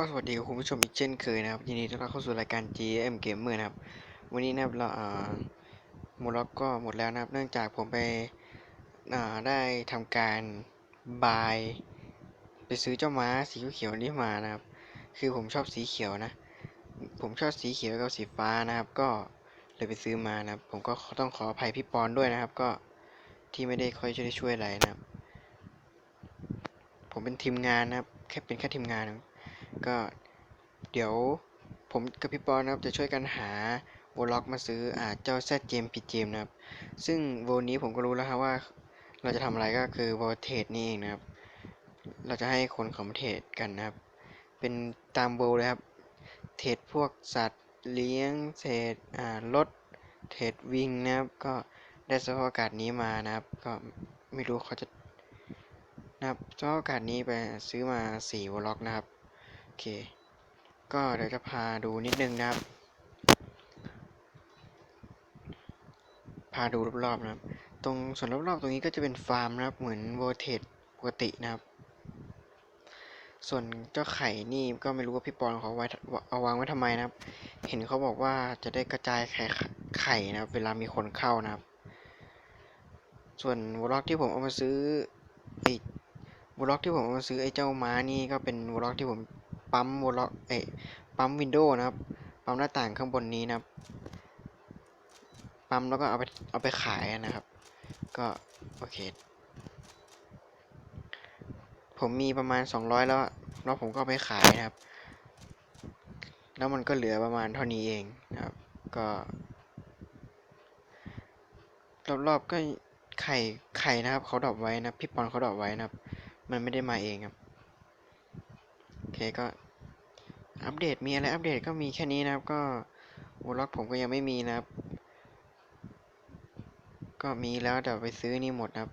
ก็สวัสดีคุณผู้ชมอีกเช่นเคยนะครับ ยินดีต้อนรับเข้าสู่รายการ GM Gamer นะครับ วันนี้นะครับเราอ่าโมล็อกก็หมดแล้วนะครับ เนื่องจากผมไปได้ทำการบาย ไปซื้อเจ้าม้าสีเขียวนี้มานะครับ คือผมชอบสีเขียวนะ ผมชอบสีเขียวกับสีฟ้านะครับ ก็เลยไปซื้อมานะครับ ผมก็ต้องขออภัยพี่ปอนด้วยนะครับ ก็ที่ไม่ได้ค่อยจะได้ช่วยอะไรนะครับ ผมเป็นทีมงานนะครับ แค่เป็นแค่ทีมงานนะ ก็เดี๋ยวผมกับพี่ปอนนะครับจะช่วยกันหาวอล็อกมาซื้ออ่าเจ้าแซดเจมพีเจมนะครับ ซึ่งโวลนี้ผมก็รู้แล้วครับว่า เราจะทำอะไรก็คือวอลเทรดนี่เองนะครับ เราจะให้คนเขามาเทรดกันนะครับ เป็นตามโวลเลยครับ เทรดพวกสัตว์เลี้ยงเทรดอ่ารถเทรดวิ่งนะครับ ก็ได้สภาพอากาศนี้มานะครับ ก็ไม่รู้เขาจะนะครับสภาพอากาศนี้ไปซื้อมาสี่วอล็อกนะครับ เค ก็เดี๋ยวจะพาดูนิดนึงนะครับ พาดูรอบๆนะครับ ตรงส่วนรอบๆตรงนี้ก็จะเป็นฟาร์มนะครับ เหมือนโวเทดปกตินะครับ ส่วนเจ้าไข่นี่ก็ไม่รู้ว่าพี่ปอนเขาไว้เอาวางไว้ทำไมนะครับ เห็นเขาบอกว่าจะได้กระจายไข่ไข่นะครับ เวลามีคนเข้านะครับ ส่วนวอลล็อกที่ผมเอามาซื้อไอ้วอลล็อกที่ผมเอามาซื้อไอ้เจ้าม้านี่ก็เป็นวอลล็อกที่ผม ปั๊มวอลล็อกเอปั๊มวินโดว์นะครับ ปั๊มหน้าต่างข้างบนนี้นะครับ ปั๊มแล้วก็เอาไปเอาไปขายนะครับ ก็โอเค ผมมีประมาณ 200 แล้วแล้วผมก็ไปขายนะครับ แล้วมันก็เหลือประมาณเท่านี้เองนะครับ ก็ รอบๆก็ไข่ไข่นะครับเขาดรอปไว้นะพี่ปอนเขาดรอปไว้นะครับ มันไม่ได้มาเองครับ เคก็อัปเดตมีอะไรอัปเดตก็มีแค่นี้นะครับ ก็วอลล็อกผมก็ยังไม่มีนะครับ ก็มีแล้วแต่ไปซื้อนี่หมดนะครับ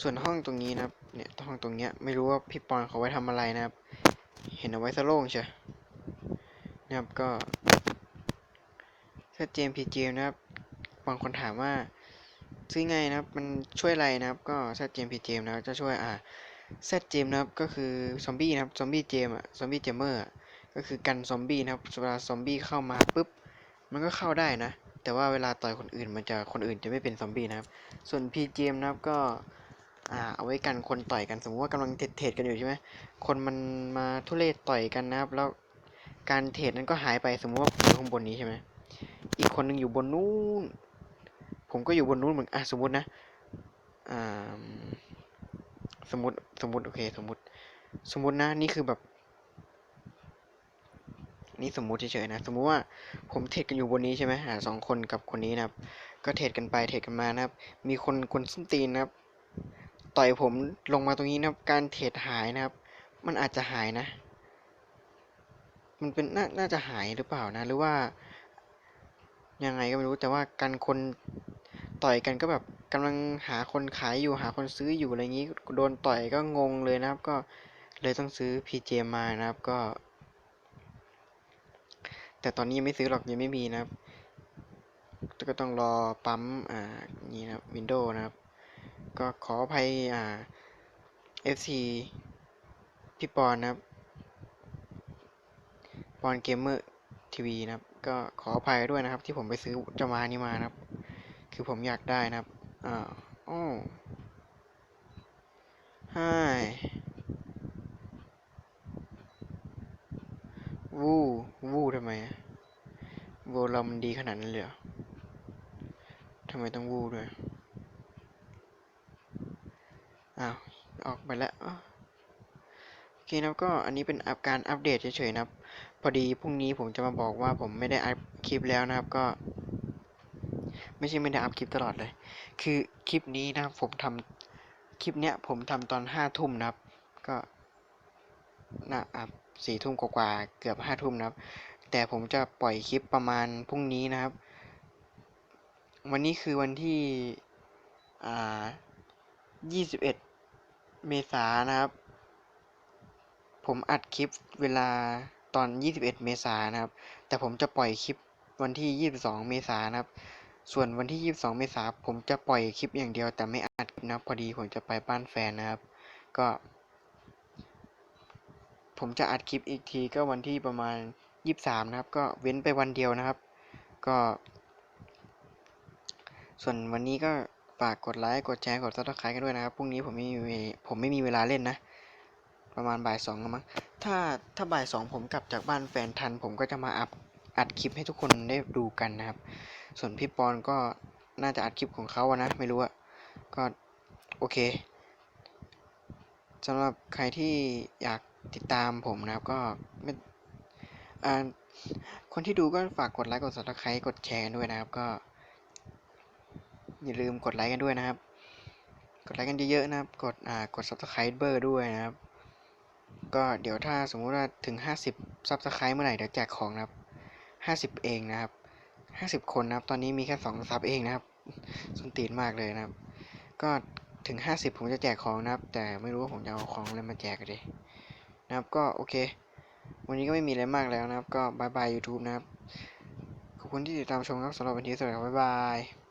ส่วนห้องตรงนี้นะครับ เนี่ยห้องตรงเนี้ยไม่รู้ว่าพี่ปอนเขาไว้ทำอะไรนะครับ เห็นเอาไว้สโล่งเชียนะครับก็ถ้าเจมพีเจมนะครับบางคนถามว่าซื้อไงนะครับ มันช่วยอะไรนะครับ ก็ถ้าเจมพีเจมนะครับจะช่วยอ่า เซตเจมนะครับก็คือซอมบี้นะครับซอมบี้เจมอะซอมบี้เจมเมอร์ก็คือกันซอมบี้นะครับเวลาซอมบี้เข้ามาปุ๊บมันก็เข้าได้นะ แต่ว่าเวลาต่อยคนอื่นมันจะคนอื่นจะไม่เป็นซอมบี้นะครับ ส่วน PGM นะครับก็อ่าเอาไว้กันคนต่อยกันสมมติว่ากำลังเทรดกันอยู่ใช่ไหมคนมันมาทุเรศต่อยกันนะครับ แล้วการเทรดนั้นก็หายไปสมมติว่าผมอยู่ข้างบนนี้ใช่ไหมอีกคนหนึงอยู่บนนู้นผมก็อยู่บนนู้นเหมือนอะสมมตินะอ่า สมมติสมมติโอเค สมมติ สมมตินะนี่คือแบบ นี่สมมติเฉยๆนะ สมมุติว่าผมเทรดกันอยู่บนนี้ใช่ไหมอ่าสองคนกับคนนี้นะครับ ก็เทรดกันไปเทรดกันมานะครับ มีคนคนส้นตีนนะครับ ต่อยผมลงมาตรงนี้นะครับ การเทรดหายนะครับ มันอาจจะหายนะ มันเป็นน่าน่าจะหายหรือเปล่านะ หรือว่ายังไงก็ไม่รู้แต่ว่าการคน ต่อยกันก็แบบกำลังหาคนขายอยู่หาคนซื้ออยู่อะไรอย่างนี้โดนต่อยก็งงเลยนะครับ ก็เลยต้องซื้อ PJ มานะครับก็ แต่ตอนนี้ยังไม่ซื้อหรอกยังไม่มีนะครับ ก็ต้องรอปั๊มอ่านี่นะครับวินโดว์นะครับ ก็ขออภัยอ่า FC พี่ปอนนะครับปอนเกมเมอร์ทีวีนะครับ ก็ขออภัยด้วยนะครับ ที่ผมไปซื้อเจ้ามานี้มานะครับ คือผมอยากได้นะครับอ่าโอ้ฮายวูวูทำไมอะโวเรามันดีขนาดนั้นเลยเหรอทำไมต้องวูด้วย อ้าว ออกไปแล้วโอเคนะก็อันนี้เป็นอัปการอัปเดตเฉยๆนะครับ พอดีพรุ่งนี้ผมจะมาบอกว่าผมไม่ได้อัพคลิปแล้วนะครับก็ ไม่ใช่ไม่ได้อัพคลิปตลอดเลย คือคลิปนี้นะครับผมทำคลิปเนี้ยผมทำตอนห้าทุ่มนะครับ ก็น่าอัพสี่ทุ่มกว่าเกือบห้าทุ่มนะครับ แต่ผมจะปล่อยคลิปประมาณพรุ่งนี้นะครับ วันนี้คือวันที่อ่ายี่สิบเอ็ดเมษายนนะครับ ผมอัดคลิปเวลาตอน 21 เมษายนนะครับ แต่ผมจะปล่อยคลิปวันที่ 22 เมษายนนะครับ ส่วนวันที่ 22 เมษายนผมจะปล่อยคลิปอย่างเดียวแต่ไม่อัดนะพอดีผมจะไปบ้านแฟนนะครับ ก็ ผมจะอัดคลิปอีกทีก็วันที่ประมาณยี่สิบสามนะครับ ก็เว้นไปวันเดียวนะครับ ก็ ส่วนวันนี้ก็ฝากกดไลค์กดแชร์กดซับสไครต์กันด้วยนะครับพรุ่งนี้ผมไม่มีผมไม่มีเวลาเล่นนะ ประมาณบ่ายสองมั้งถ้าถ้าบ่ายสองผมกลับจากบ้านแฟนทัน ผมก็จะมาอัพอัดคลิปให้ทุกคนได้ดูกันนะครับ ส่วนพี่ปอนก็น่าจะอัดคลิปของเขาอะนะ ไม่รู้อะก็โอเคสำหรับใครที่อยากติดตามผมนะครับก็ไม่คนที่ดูก็ฝากกดไลค์กด subscribe กดแชร์ด้วยนะครับก็ อย่าลืมกดไลค์กันด้วยนะครับ กดไลค์กันเยอะๆนะครับ กดอ่ากด subscribe เบอร์ด้วยนะครับ ก็เดี๋ยวถ้าสมมุติว่าถึง 50 subscribe เมื่อไหร่เดี๋ยวแจกของนะครับ 50 เองนะครับ 50คนนะครับ ตอนนี้มีแค่2ซับเองนะครับสุนตีนมากเลยนะครับ ก็ถึง50ผมจะแจกของนะครับ แต่ไม่รู้ว่าผมจะเอาของอะไรมาแจกกันดีนะครับ ก็โอเค วันนี้ก็ไม่มีอะไรมากแล้วนะครับ ก็บายบาย YouTube นะครับ ขอบคุณที่ติดตามชมครับสำหรับวันนี้สวัสดีครับบ๊ายบาย